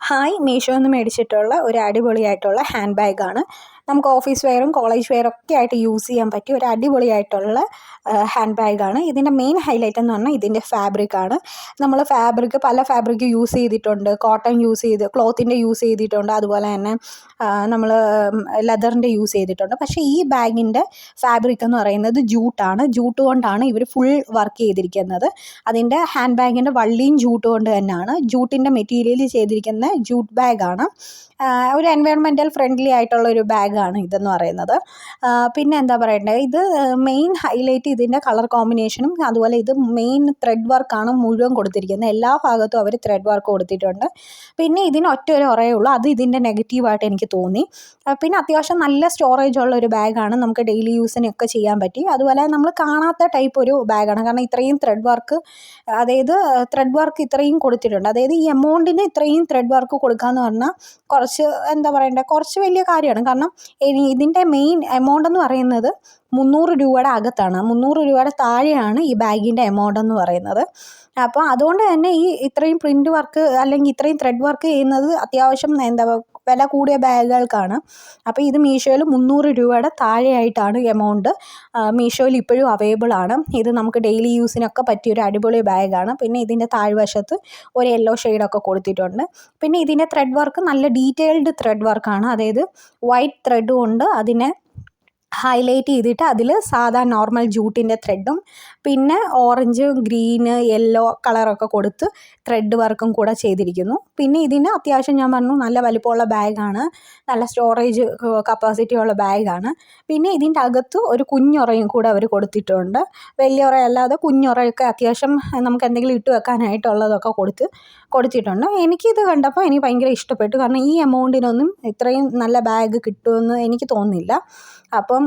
Hi Meesho നിന്ന് മേടിച്ചിട്ടുള്ള ഒരു അടിപൊളിയായിട്ടുള്ള ഹാൻഡ് ബാഗാണ് നമുക്ക് ഓഫീസ് വെയറും കോളേജ് വെയറും ഒക്കെ ആയിട്ട് യൂസ് ചെയ്യാൻ പറ്റിയ ഒരു അടിപൊളിയായിട്ടുള്ള ഹാൻഡ് ബാഗാണ് ഇതിന്റെ മെയിൻ ഹൈലൈറ്റ് എന്ന് പറഞ്ഞാൽ ഇതിന്റെ ഫാബ്രിക്കാണ് നമ്മൾ ഫാബ്രിക് പല ഫാബ്രിക് യൂസ് ചെയ്തിട്ടുണ്ട്. കോട്ടൺ യൂസ് ചെയ്ത് ക്ലോത്തിന്റെ യൂസ് ചെയ്തിട്ടുണ്ട്. അതുപോലെ തന്നെ നമ്മൾ ലെതറിന്റെ യൂസ് ചെയ്തിട്ടുണ്ട്. പക്ഷേ ഈ ബാഗിന്റെ ഫാബ്രിക് എന്ന് പറയുന്നത് ജൂട്ടാണ് ജൂട്ട് കൊണ്ടാണ് ഇവർ ഫുൾ വർക്ക് ചെയ്തിരിക്കുന്നത്. അതിന്റെ ഹാൻഡ് ബാഗിന്റെ വള്ളിയും ജൂട്ട് കൊണ്ട് തന്നെയാണ്. ജൂട്ടിന്റെ മെറ്റീരിയൽ ചെയ്തിരിക്കുന്ന ജൂട്ട് ബാഗാണ് ഒരു എൻവയോൺമെന്റൽ ഫ്രണ്ട്ലി ആയിട്ടുള്ള ഒരു ബാഗാണ് ഇതെന്ന് പറയുന്നത്. പിന്നെ എന്താ പറയണ്ടത് ഇത് മെയിൻ ഹൈലൈറ്റ് ഇതിന്റെ കളർ കോമ്പിനേഷനും അതുപോലെ ഇത് മെയിൻ ത്രെഡ് വർക്കാണ് മുഴുവൻ കൊടുത്തിരിക്കുന്നത്. എല്ലാ ഭാഗത്തും അവർ ത്രെഡ് വർക്ക് കൊടുത്തിട്ടുണ്ട്. പിന്നെ ഇതിന് ഒറ്റ ഒരു ഉറയേ ഉള്ളൂ. അത് ഇതിന്റെ നെഗറ്റീവായിട്ട് എനിക്ക് തോന്നി. പിന്നെ അത്യാവശ്യം നല്ല സ്റ്റോറേജ് ഉള്ള ഒരു ബാഗാണ് നമുക്ക് ഡെയിലി യൂസിനൊക്കെ ചെയ്യാൻ പറ്റി. അതുപോലെ നമ്മൾ കാണാത്ത ടൈപ്പ് ഒരു ബാഗാണ് കാരണം ഇത്രയും ത്രെഡ് വർക്ക് അതായത് ത്രെഡ് വർക്ക് ഇത്രയും കൊടുത്തിട്ടുണ്ട്. അതായത് ഈ എമൗണ്ടിന് ഇത്രയും ത്രെഡ് വർക്ക് കൊടുക്കുക എന്ന് പറഞ്ഞാൽ കുറച്ച് എന്താ പറയണ്ടേ കുറച്ച് വലിയ കാര്യമാണ്. കാരണം ഇതിന്റെ മെയിൻ എമൗണ്ട് എന്ന് പറയുന്നത് മുന്നൂറ് രൂപയുടെ അകത്താണ്. മുന്നൂറ് രൂപയുടെ താഴെയാണ് ഈ ബാഗിന്റെ എമൗണ്ട് എന്ന് പറയുന്നത്. അപ്പോൾ അതുകൊണ്ട് തന്നെ ഈ ഇത്രയും പ്രിന്റ് വർക്ക് അല്ലെങ്കിൽ ഇത്രയും ത്രെഡ് വർക്ക് ചെയ്യുന്നത് അത്യാവശ്യം എന്താ വില കൂടിയ ബാഗുകൾക്കാണ്. അപ്പോൾ ഇത് മീഷോയിൽ മുന്നൂറ് രൂപയുടെ താഴെയായിട്ടാണ് എമൗണ്ട്. മീഷോയിൽ ഇപ്പോഴും അവൈലബിൾ ആണ്. ഇത് നമുക്ക് ഡെയിലി യൂസിനൊക്കെ പറ്റിയ ഒരു അടിപൊളി ബാഗാണ്. പിന്നെ ഇതിന്റെ താഴ്വശത്ത് ഒരു യെല്ലോ ഷെയ്ഡൊക്കെ കൊടുത്തിട്ടുണ്ട്. പിന്നെ ഇതിന്റെ ത്രെഡ് വർക്ക് നല്ല ഡീറ്റെയിൽഡ് ത്രെഡ് വർക്കാണ് അതായത് വൈറ്റ് ത്രെഡ് കൊണ്ട് അതിനെ ഹൈലൈറ്റ് ചെയ്തിട്ട് അതിൽ സാധാ നോർമൽ ജൂട്ടിന്റെ ത്രെഡും പിന്നെ ഓറഞ്ച് ഗ്രീന് യെല്ലോ കളറൊക്കെ കൊടുത്ത് ത്രെഡ് വർക്കും കൂടെ ചെയ്തിരിക്കുന്നു. പിന്നെ ഇതിന് അത്യാവശ്യം ഞാൻ പറഞ്ഞു നല്ല വലിപ്പമുള്ള ബാഗാണ് നല്ല സ്റ്റോറേജ് കപ്പാസിറ്റി ഉള്ള ബാഗാണ് പിന്നെ ഇതിന്റെ അകത്ത് ഒരു കുഞ്ഞുറയും കൂടെ അവർ കൊടുത്തിട്ടുണ്ട്. വലിയ ഉറയല്ലാതെ കുഞ്ഞുറയൊക്കെ അത്യാവശ്യം നമുക്ക് എന്തെങ്കിലും ഇട്ട് വെക്കാനായിട്ടുള്ളതൊക്കെ കൊടുത്ത് കൊടുത്തിട്ടുണ്ട്. എനിക്കിത് കണ്ടപ്പോൾ എനിക്ക് ഭയങ്കര ഇഷ്ടപ്പെട്ടു. കാരണം ഈ എമൗണ്ടിനൊന്നും ഇത്രയും നല്ല ബാഗ് കിട്ടുമെന്ന് എനിക്ക് തോന്നുന്നില്ല. അപ്പം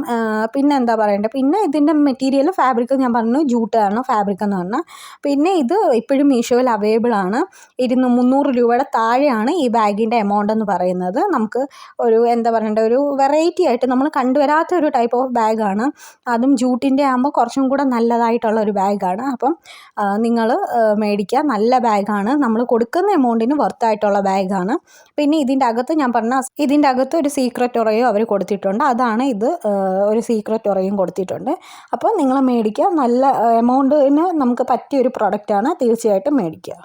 പിന്നെ എന്താ പറയണ്ടേ പിന്നെ ഇതിന്റെ മെറ്റീരിയൽ ഫാബ്രിക് ഞാൻ പറഞ്ഞു ജൂട്ടാണ് ഫാബ്രിക് എന്ന് പറഞ്ഞാൽ. പിന്നെ ഇത് ഇപ്പോഴും മീഷോയിൽ അവൈലബിൾ ആണ്. ഇരുന്ന് മുന്നൂറ് രൂപയുടെ താഴെയാണ് ഈ ബാഗിന്റെ എമൗണ്ട് എന്ന് പറയുന്നത്. നമുക്ക് ഒരു എന്താ പറയണ്ടേ ഒരു വെറൈറ്റി ആയിട്ട് നമ്മൾ കണ്ടുവരാത്ത ഒരു ടൈപ്പ് ഓഫ് ബാഗാണ് അതും ജൂട്ടിന്റെ ആകുമ്പോൾ കുറച്ചും കൂടെ നല്ലതായിട്ടുള്ള ഒരു ബാഗാണ് അപ്പം നിങ്ങൾ മേടിക്കുക. നല്ല ബാഗാണ് നമ്മൾ കൊടുക്കുന്ന എമൗണ്ടിന് വർത്തായിട്ടുള്ള ബാഗാണ് പിന്നെ ഇതിന്റെ അകത്ത് ഞാൻ പറഞ്ഞ ഇതിന്റെ അകത്ത് ഒരു സീക്രട്ട് ഉറയോ അവർ കൊടുത്തിട്ടുണ്ട്. അതാണ് ഇത് ഒരു സീക്രട്ട് ഉറയും കൊടുത്തിട്ടുണ്ട്. അപ്പോൾ നിങ്ങൾ മേടിക്കുക. നല്ല എമൗണ്ടിന് നമുക്ക് പറ്റിയ പറ്റിയൊരു പ്രൊഡക്റ്റാണ് തീർച്ചയായിട്ടും മേടിക്കുക.